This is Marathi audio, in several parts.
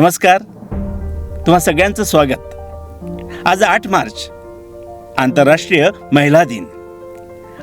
नमस्कार. तुम्हा सगळ्यांचं स्वागत. आज आठ मार्च आंतरराष्ट्रीय महिला दिन.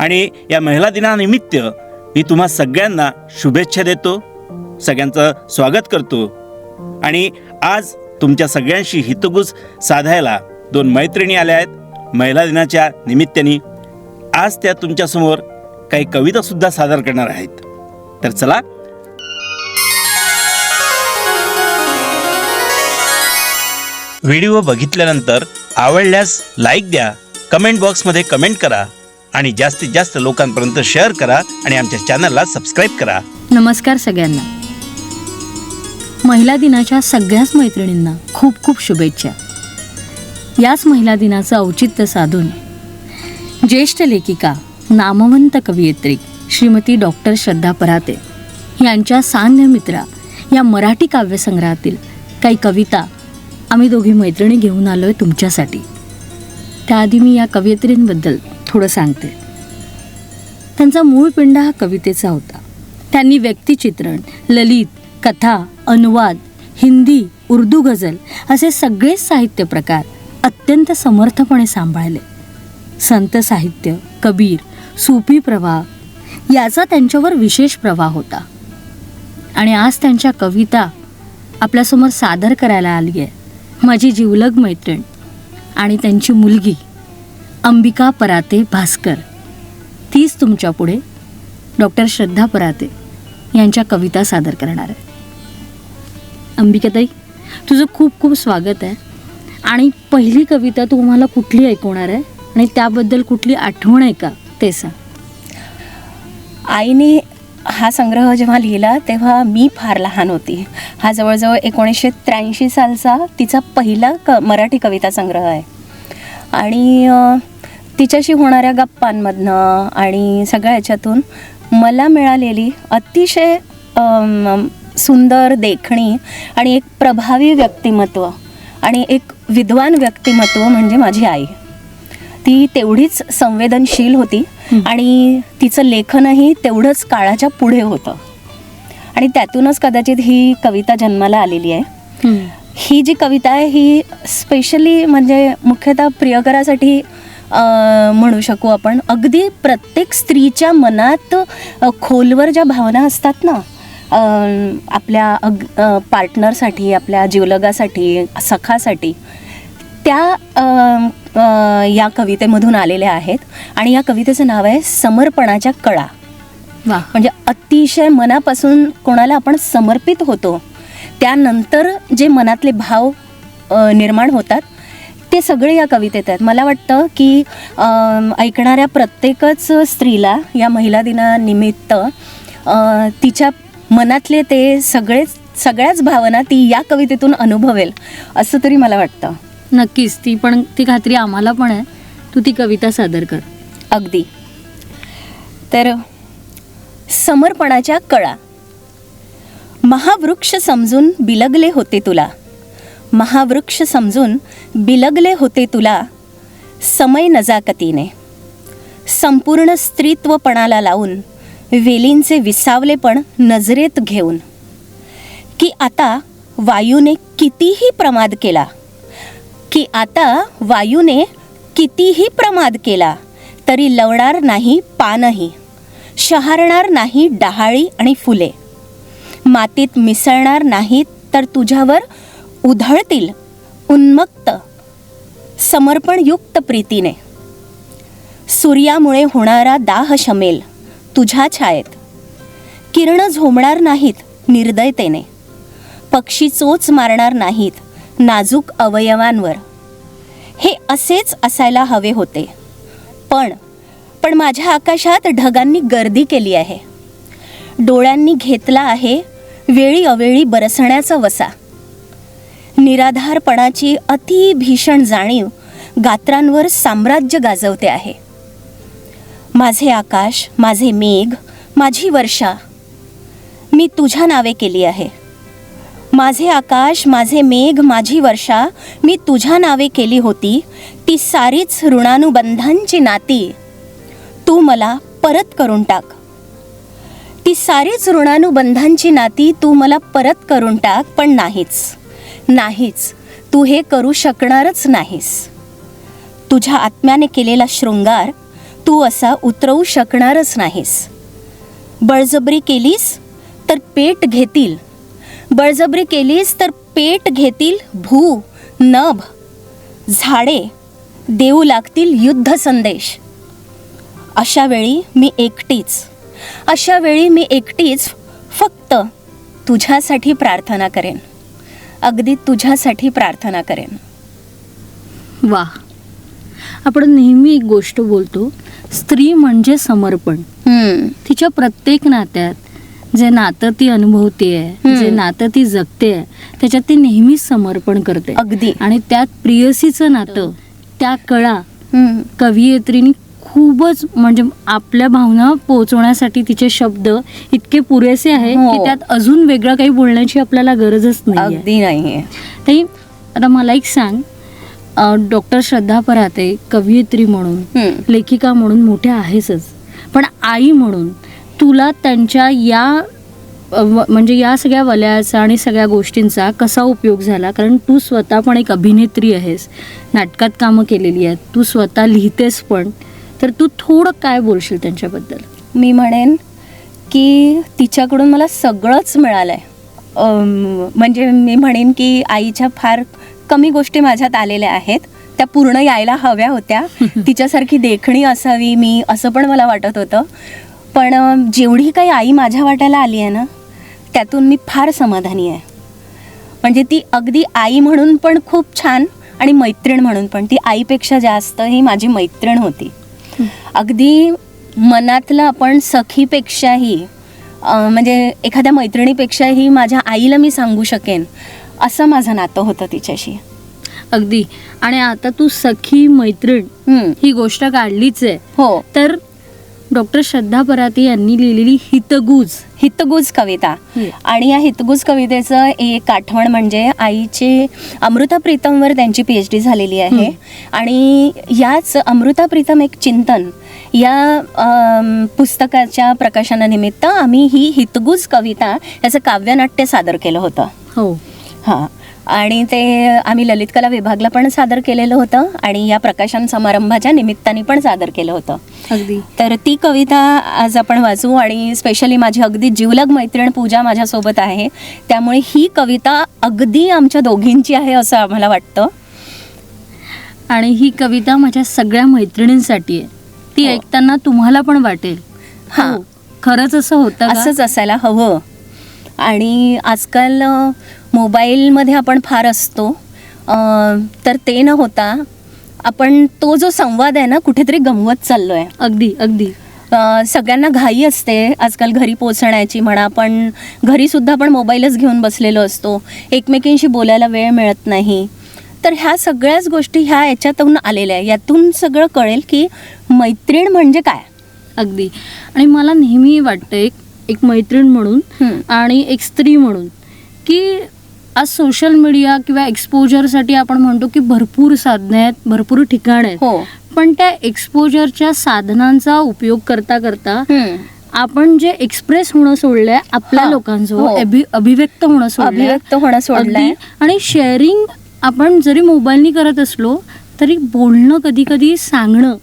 आणि या महिला दिनानिमित्त मी तुम्हा सगळ्यांना शुभेच्छा देतो सगळ्यांचं स्वागत करतो. आणि आज तुमच्या सगळ्यांशी हितगुज साधायला दोन मैत्रिणी आल्या आहेत. महिला दिनाच्या निमित्ताने आज त्या तुमच्यासमोर काही कवितासुद्धा सादर करणार आहेत. तर चला व्हिडिओ बघितल्यानंतर आवडल्यास लाईक द्या कमेंट बॉक्समध्ये कमेंट करा आणि जास्तीत जास्त लोकांपर्यंत शेअर करा आणि आमच्या चॅनलला सबस्क्राईब करा. नमस्कार सगळ्यांना. महिला दिनाच्या सगळ्याच मैत्रिणींना खूप खूप शुभेच्छा. याच महिला दिनाचं औचित्य साधून ज्येष्ठ लेखिका नामवंत कवयित्री श्रीमती डॉक्टर श्रद्धा पराते यांच्या सांध्य मित्रा या मराठी काव्यसंग्रहातील काही कविता आम्ही दोघी मैत्रिणी घेऊन आलो आहे तुमच्यासाठी. त्याआधी मी या कवयित्रींबद्दल थोडं सांगते. त्यांचा मूळ पिंड हा कवितेचा होता. त्यांनी व्यक्तिचित्रण ललित कथा अनुवाद हिंदी उर्दू गझल असे सगळेच साहित्य प्रकार अत्यंत समर्थपणे सांभाळले. संत साहित्य कबीर सूफी प्रवाह याचा त्यांच्यावर विशेष प्रवाह होता. आणि आज त्यांच्या कविता आपल्यासमोर सादर करायला आली आहे माझी जिवलग मैत्रीण आणि त्यांची मुलगी अंबिका पराते भास्कर. तीच तुमच्यापुढे डॉक्टर श्रद्धा पराते यांच्या कविता सादर करणार आहे. अंबिकाताई तुझं खूप खूप स्वागत आहे. आणि पहिली कविता तू मला कुठली ऐकवणार आहे? आणि त्याबद्दल कुठली आठवण आहे का? ते सांग. आईने हा संग्रह जेव्हा लिहिला तेव्हा मी फार लहान होती. हा जवळजवळ एकोणीसशे त्र्याऐंशी सालचा तिचा पहिला क मराठी कविता संग्रह आहे. आणि तिच्याशी होणाऱ्या गप्पांमधनं आणि सगळ्या याच्यातून मला मिळालेली अतिशय सुंदर देखणी आणि एक प्रभावी व्यक्तिमत्व आणि एक विद्वान व्यक्तिमत्व म्हणजे माझी आई. ती तेवढीच संवेदनशील होती आणि तिचं लेखनही तेवढंच काळाच्या पुढे होतं. आणि त्यातूनच कदाचित ही कविता जन्माला आलेली आहे. ही जी कविता आहे ही स्पेशली म्हणजे मुख्यतः प्रियकरासाठी म्हणू शकू आपण अगदी प्रत्येक स्त्रीच्या मनात खोलवर ज्या भावना असतात ना आपल्या अग पार्टनरसाठी आपल्या जीवलगासाठी सखासाठी त्या अं, या कवितेमधून आलेल्या आहेत आणि या कवितेचं नाव आहे समर्पणाच्या कळा. वा. म्हणजे अतिशय मनापासून कोणाला आपण समर्पित होतो त्यानंतर जे मनातले भाव अ, निर्माण होतात ते सगळे या कवितेत आहेत. मला वाटतं की अम, ऐकणाऱ्या प्रत्येकच स्त्रीला या महिला दिनानिमित्त अ, तिच्या मनातले ते सगळेच सगळ्याच भावना ती या कवितेतून अनुभवेल असं तरी मला वाटतं. नक्कीच ती पण ती खात्री आम्हाला पण आहे. तू ती कविता सादर कर. अगदी. तर समर्पणाच्या कळा. महावृक्ष समजून बिलगले होते तुला. महावृक्ष समजून बिलगले होते तुला. समय नजाकतीने. संपूर्ण स्त्रीत्वपणाला लावून वेलींचे विसावलेपण नजरेत घेऊन. की आता वायूने कितीही प्रमाद केला. की आता वायूने कितीही प्रमाद केला तरी लवणार नाही पानही शहारणार नाही डहाळी आणि फुले. मातीत मिसळणार नाहीत तर तुझ्यावर उधळतील उन्मक्त समर्पणयुक्त प्रीतीने. सूर्यामुळे होणारा दाह शमेल तुझ्या छायेत. किरण झोंबणार नाहीत निर्दयतेने. पक्षी चोच मारणार नाहीत नाजूक अवयवांवर. हे असेच असायला हवे होते. पण पण माझ्या आकाशात ढगांनी गर्दी केली आहे. डोळ्यांनी घेतला आहे वेळी अवेळी बरसण्याचा वसा. निराधारपणाची अति भीषण जाणीव गात्रांवर साम्राज्य गाजवते आहे. माझे आकाश माझे मेघ माझी वर्षा मी तुझ्या नावे केली आहे. माझे आकाश माझे मेघ माझी वर्षा मी तुझ्या नावे केली होती. ती सारीच ऋणानुबंधांची नाती. तू मला परत करून टाक. ती सारीच ऋणानुबंधांची नाती तू मला परत करून टाक पण नाहीच. नाहीच. तू हे करू शकणारच नाहीस. तुझ्या आत्म्याने केलेला शृंगार तू असा उतरवू शकणारच नाहीस. बळजबरी केलीस तर पेट घेतील. बळजबरी केलीस तर पेट घेतील भू नभ झाडे देऊ लागतील युद्ध संदेश. अशा वेळी मी एकटीच. अशा वेळी मी एकटीच फक्त तुझ्यासाठी प्रार्थना करेन. अगदी तुझ्यासाठी प्रार्थना करेन. वा. आपण नेहमी एक गोष्ट बोलतो स्त्री म्हणजे समर्पण. तिच्या प्रत्येक नात्यात जे नातं ती अनुभवते. जे नातं ती जगते त्याच्यात ती नेहमीच समर्पण करते. अगदी. आणि त्यात प्रियसीचं नातं त्या कळा कवयित्रीने खूपच म्हणजे आपल्या भावना पोहोचवण्यासाठी तिचे शब्द इतके पुरेसे आहे हो. की त्यात अजून वेगळं काही बोलण्याची आपल्याला गरजच नाही अगदी नाहीये. ताई आता मला एक सांग. डॉक्टर श्रद्धा पराते कवयित्री म्हणून लेखिका म्हणून मोठ्या आहेसच. पण आई म्हणून तुला त्यांच्या या म्हणजे या सगळ्या वलयाचा आणि सगळ्या गोष्टींचा कसा उपयोग झाला? कारण तू स्वतः पण एक अभिनेत्री आहेस. नाटकात कामं केलेली आहेत. तू स्वतः लिहितेस पण. तर तू थोडं काय बोलशील त्यांच्याबद्दल? मी म्हणेन की तिच्याकडून मला सगळंच मिळालंय. अम, म्हणजे मी म्हणेन की आईच्या फार कमी गोष्टी माझ्यात आलेल्या आहेत. त्या पूर्ण यायला हव्या होत्या. तिच्यासारखी देखणी असावी मी असं पण मला वाटत होतं. पण जेवढी काही आई माझ्या वाट्याला आली आहे ना त्यातून मी फार समाधानी आहे. म्हणजे ती अगदी आई म्हणून पण खूप छान आणि मैत्रीण म्हणून पण ती आईपेक्षा जास्त ही माझी मैत्रीण होती. अगदी मनातलं आपण सखीपेक्षाही म्हणजे एखाद्या मैत्रिणीपेक्षाही माझ्या आईला मी सांगू शकेन असं माझं नातं होतं तिच्याशी. अगदी. आणि आता तू सखी मैत्रीण ही गोष्ट काढलीच आहे. हो. तर डॉक्टर श्रद्धा पराते यांनी लिहिलेली हितगुज. हितगुज कविता. आणि या हितगुज कवितेचं एक आठवण म्हणजे आईची अमृता प्रीतमवर त्यांची पी एच डी झालेली आहे. आणि याच अमृता प्रीतम एक चिंतन या पुस्तकाच्या प्रकाशनानिमित्त आम्ही ही हितगुज कविता याचं काव्यनाट्य सादर केलं होतं. हो. हां. आणि ते आम्ही ललित कला विभागला पण सादर केलेलं होतं आणि या प्रकाशन समारंभाच्या निमित्ताने पण सादर केलं होतं. अगदी. तर ती कविता आज आपण वाचू आणि स्पेशली माझी अगदी जीवलग मैत्रीण पूजा माझ्यासोबत आहे. त्यामुळे ही कविता अगदी आमच्या दोघींची आहे असं आम्हाला वाटतं. आणि ही कविता माझ्या सगळ्या मैत्रिणींसाठी आहे. ती हो. ऐकताना तुम्हाला पण वाटेल. हां. हो, खरंच असं होतं? असंच असायला हवं. आणि आजकाल मोबाईलमध्ये आपण फार असतो. तर ते न होता आपण तो जो संवाद आहे ना कुठेतरी गमवत चाललो आहे अगदी. अगदी सगळ्यांना घाई असते. आजकाल घरी पोचण्याची म्हणा पण घरी सुद्धा आपण मोबाईलच घेऊन बसलेलो असतो. एकमेकींशी बोलायला वेळ मिळत नाही. तर ह्या सगळ्याच गोष्टी ह्या याच्यातून आलेल्या आहे यातून सगळं कळेल की मैत्रीण म्हणजे काय? अगदी. आणि मला नेहमी वाटतं एक एक मैत्रीण म्हणून. आणि एक स्त्री म्हणून की आज सोशल मीडिया किंवा एक्सपोजरसाठी आपण म्हणतो की भरपूर साधने आहेत भरपूर ठिकाण आहेत हो पण त्या एक्सपोजरच्या साधनांचा उपयोग करता करता. आपण जे एक्सप्रेस होणं सोडलंय आपल्या. लोकांचं हो. अभि- अभिव्यक्त होणं सोडलंय अभिव्यक्त होणं सोडलंय. आणि शेअरिंग आपण जरी मोबाईलनी करत असलो तरी बोलणं कधी कधी सांगणं.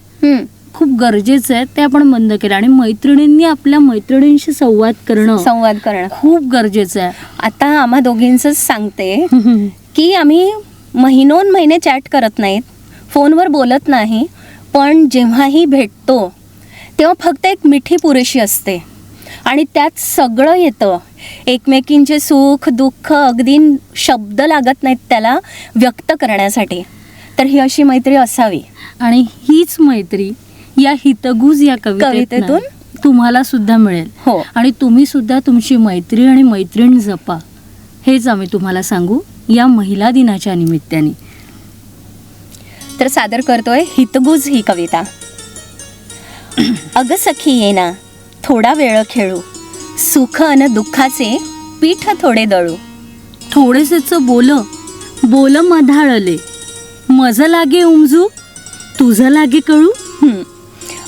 खूप गरजेचं आहे ते आपण बंद केलं. आणि मैत्रिणींनी आपल्या मैत्रिणींशी संवाद करणं संवाद करणं. खूप गरजेचं आता आम्हा दोघींच सांगते आहे की आम्ही महिनोन महिने चॅट करत नाहीत फोनवर बोलत नाही पण जेव्हाही भेटतो तेव्हा फक्त एक मिठी पुरेशी असते. आणि त्यात सगळं येतं. एकमेकींचे सुख दुःख अगदी शब्द लागत नाहीत त्याला व्यक्त करण्यासाठी. तर ही अशी मैत्री असावी. आणि हीच मैत्री या हितगुज या कवितेतून तुम्हाला सुद्धा मिळेल. हो. आणि तुम्ही सुद्धा तुमची मैत्री आणि मैत्रीण जपा. हेच आम्ही तुम्हाला सांगू या महिला दिनाच्या निमित्ताने. तर सादर करतोय हितगुज ही कविता. अग सखी ये ना थोडा वेळ खेळू. सुख अन दुःखाचे पीठ थोडे दळू. थोडेसेच बोल बोल मधाळले. मज लागे उमजू तुझं लागे कळू.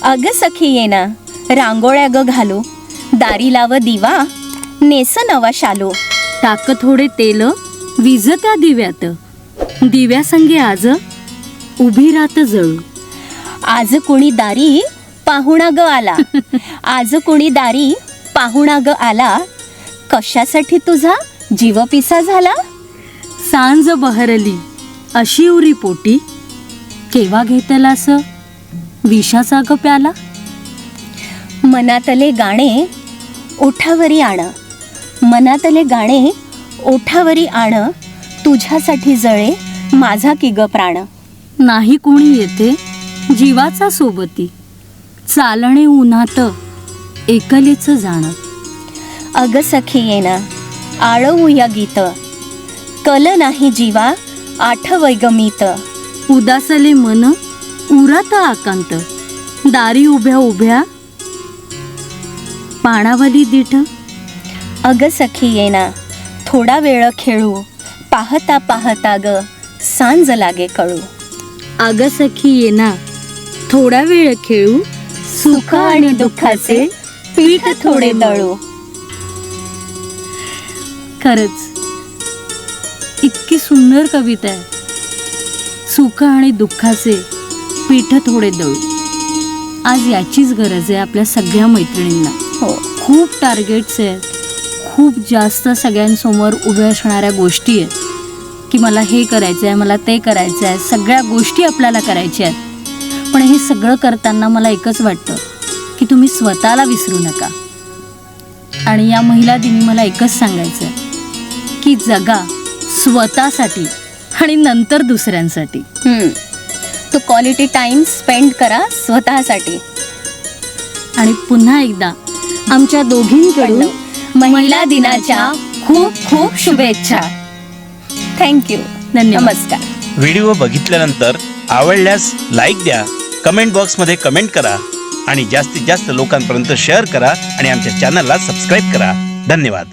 अग सखी ये ना रांगोळ्या ग घालू. दारी लाव दिवा. नेस नवा शालू. टाक थोडे तेल. विजत्या दिव्यात. दिव्यासंगे आज उभी रात जळू. आज कोणी दारी पाहुणा ग आला. आज कोणी दारी पाहुणा ग आला. कशासाठी तुझा जीव पिसा झाला? सांज बहरली. अशी उरी पोटी. केव्हा घेतलास? विषाचा ग प्याला? मनातले गाणे ओठावरी आण. मनातले गाणे ओठावरी आण. तुझ्यासाठी जळे माझा की ग प्राण. नाही कोणी येते? जीवाचा सोबती. चालणे उन्हात एकलेच जाण. अग सखी येना आळवू या गीत. कल नाही जीवा आठवय गमीत उदासले मन उरात आकांत. दारी उभ्या उभ्या. पाणावली दिठ. अग सखी येना थोडा वेळ खेळू. पाहता पाहता ग सांज लागे कळू. अग सखी येना थोडा वेळ खेळू. सुख आणि दुःखाचे पीठ थोडे दळू खरंच इतकी सुंदर कविता आहे. सुख आणि दुःखाचे पीठ थोडे दळू. आज याचीच गरज आहे आपल्या सगळ्या मैत्रिणींना. हो. खूप टार्गेट्स आहेत. खूप जास्त सगळ्यांसमोर उभ्या असणाऱ्या गोष्टी आहेत. की मला हे करायचं आहे मला ते करायचं आहे सगळ्या गोष्टी आपल्याला करायच्या आहेत. पण हे सगळं करताना मला एकच वाटतं की तुम्ही स्वतःला विसरू नका. आणि या महिला दिनी मला एकच सांगायचं आहे की जगा स्वतःसाठी आणि नंतर दुसऱ्यांसाठी. तो क्वालिटी टाइम स्पेंड करा स्वतःसाठी. आणि पुन्हा एकदा आमच्या दोघींकडून महिला दिनाच्या खूप खूप शुभेच्छा. थँक्यू धन्यवाद. नमस्कार. व्हिडिओ बघितल्यानंतर आवडल्यास लाईक द्या कमेंट बॉक्समध्ये कमेंट करा आणि जास्तीत जास्त लोकांपर्यंत शेअर करा आणि आमच्या चॅनलला सबस्क्राईब करा. धन्यवाद.